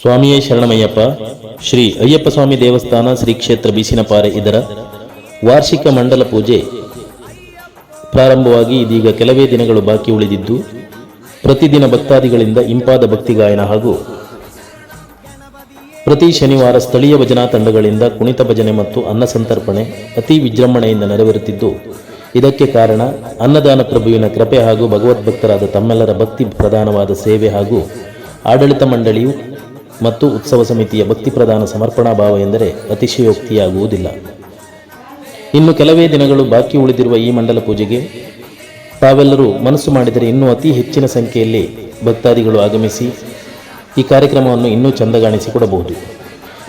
ಸ್ವಾಮಿಯೇ ಶರಣಮಯ್ಯಪ್ಪ, ಶ್ರೀ ಅಯ್ಯಪ್ಪ ಸ್ವಾಮಿ ದೇವಸ್ಥಾನ ಶ್ರೀ ಕ್ಷೇತ್ರ ಬೀಸಿನಪಾರೆ ಇದರ ವಾರ್ಷಿಕ ಮಂಡಲ ಪೂಜೆ ಪ್ರಾರಂಭವಾಗಿ ಇದೀಗ ಕೆಲವೇ ದಿನಗಳು ಬಾಕಿ ಉಳಿದಿದ್ದು, ಪ್ರತಿದಿನ ಭಕ್ತಾದಿಗಳಿಂದ ಇಂಪಾದ ಭಕ್ತಿ ಗಾಯನ ಹಾಗೂ ಪ್ರತಿ ಶನಿವಾರ ಸ್ಥಳೀಯ ಭಜನಾ ತಂಡಗಳಿಂದ ಕುಣಿತ ಭಜನೆ ಮತ್ತು ಅನ್ನ ಸಂತರ್ಪಣೆ ಅತಿ ವಿಜೃಂಭಣೆಯಿಂದ ನೆರವೇರುತ್ತಿದ್ದು, ಇದಕ್ಕೆ ಕಾರಣ ಅನ್ನದಾನ ಪ್ರಭುವಿನ ಕೃಪೆ ಹಾಗೂ ಭಗವದ್ಭಕ್ತರಾದ ತಮ್ಮೆಲ್ಲರ ಭಕ್ತಿ ಪ್ರಧಾನವಾದ ಸೇವೆ ಹಾಗೂ ಆಡಳಿತ ಮಂಡಳಿಯು ಮತ್ತು ಉತ್ಸವ ಸಮಿತಿಯ ಭಕ್ತಿ ಪ್ರಧಾನ ಸಮರ್ಪಣಾ ಭಾವ ಎಂದರೆ ಅತಿಶಯೋಕ್ತಿಯಾಗುವುದಿಲ್ಲ. ಇನ್ನು ಕೆಲವೇ ದಿನಗಳು ಬಾಕಿ ಉಳಿದಿರುವ ಈ ಮಂಡಲ ಪೂಜೆಗೆ ತಾವೆಲ್ಲರೂ ಮನಸ್ಸು ಮಾಡಿದರೆ ಇನ್ನೂ ಅತಿ ಹೆಚ್ಚಿನ ಸಂಖ್ಯೆಯಲ್ಲಿ ಭಕ್ತಾದಿಗಳು ಆಗಮಿಸಿ ಈ ಕಾರ್ಯಕ್ರಮವನ್ನು ಇನ್ನೂ ಚಂದಗಾಣಿಸಿಕೊಡಬಹುದು.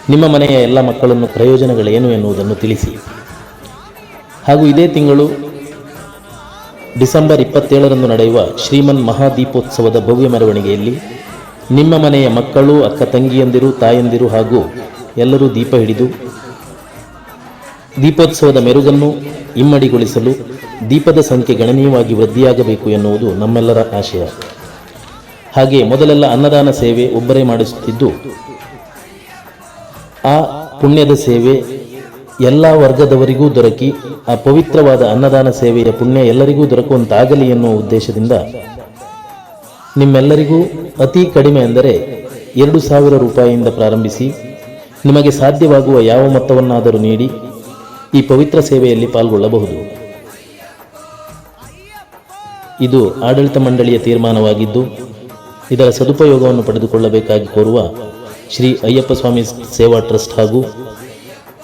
ನಿಮ್ಮ ಮನೆಯ ಎಲ್ಲ ಮಕ್ಕಳನ್ನು ಪ್ರಯೋಜನಗಳೇನು ಎನ್ನುವುದನ್ನು ತಿಳಿಸಿ. ಹಾಗೂ ಇದೇ ತಿಂಗಳು ಡಿಸೆಂಬರ್ ಇಪ್ಪತ್ತೇಳರಂದು ನಡೆಯುವ ಶ್ರೀಮನ್ ಮಹಾದೀಪೋತ್ಸವದ ಭವ್ಯ ಮೆರವಣಿಗೆಯಲ್ಲಿ ನಿಮ್ಮ ಮನೆಯ ಮಕ್ಕಳು, ಅಕ್ಕ ತಂಗಿಯಂದಿರು, ತಾಯಂದಿರು ಹಾಗೂ ಎಲ್ಲರೂ ದೀಪ ಹಿಡಿದು ದೀಪೋತ್ಸವದ ಮೆರುಗನ್ನು ಇಮ್ಮಡಿಗೊಳಿಸಲು ದೀಪದ ಸಂಖ್ಯೆ ಗಣನೀಯವಾಗಿ ವೃದ್ಧಿಯಾಗಬೇಕು ಎನ್ನುವುದು ನಮ್ಮೆಲ್ಲರ ಆಶಯ. ಹಾಗೆ ಮೊದಲೆಲ್ಲ ಅನ್ನದಾನ ಸೇವೆ ಒಬ್ಬರೇ ಮಾಡಿಸುತ್ತಿದ್ದು, ಆ ಪುಣ್ಯದ ಸೇವೆ ಎಲ್ಲ ವರ್ಗದವರಿಗೂ ದೊರಕಿ, ಆ ಪವಿತ್ರವಾದ ಅನ್ನದಾನ ಸೇವೆಯ ಪುಣ್ಯ ಎಲ್ಲರಿಗೂ ದೊರಕುವಂತಾಗಲಿ ಎನ್ನುವ ಉದ್ದೇಶದಿಂದ ನಿಮ್ಮೆಲ್ಲರಿಗೂ ಅತಿ ಕಡಿಮೆ ಅಂದರೆ ಎರಡು ಸಾವಿರ ರೂಪಾಯಿಯಿಂದ ಪ್ರಾರಂಭಿಸಿ ನಿಮಗೆ ಸಾಧ್ಯವಾಗುವ ಯಾವ ಮೊತ್ತವನ್ನಾದರೂ ನೀಡಿ ಈ ಪವಿತ್ರ ಸೇವೆಯಲ್ಲಿ ಪಾಲ್ಗೊಳ್ಳಬಹುದು. ಇದು ಆಡಳಿತ ಮಂಡಳಿಯ ತೀರ್ಮಾನವಾಗಿದ್ದು, ಇದರ ಸದುಪಯೋಗವನ್ನು ಪಡೆದುಕೊಳ್ಳಬೇಕಾಗಿ ಕೋರುವ ಶ್ರೀ ಅಯ್ಯಪ್ಪ ಸ್ವಾಮಿ ಸೇವಾ ಟ್ರಸ್ಟ್ ಹಾಗೂ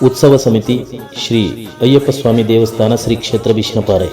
ಉತ್ಸವ ಸಮಿತಿ ಶ್ರೀ ಅಯ್ಯಪ್ಪ ಸ್ವಾಮಿ ದೇವಸ್ಥಾನ ಶ್ರೀ ಕ್ಷೇತ್ರ ಬಿಷ್ಣಪಾರೆ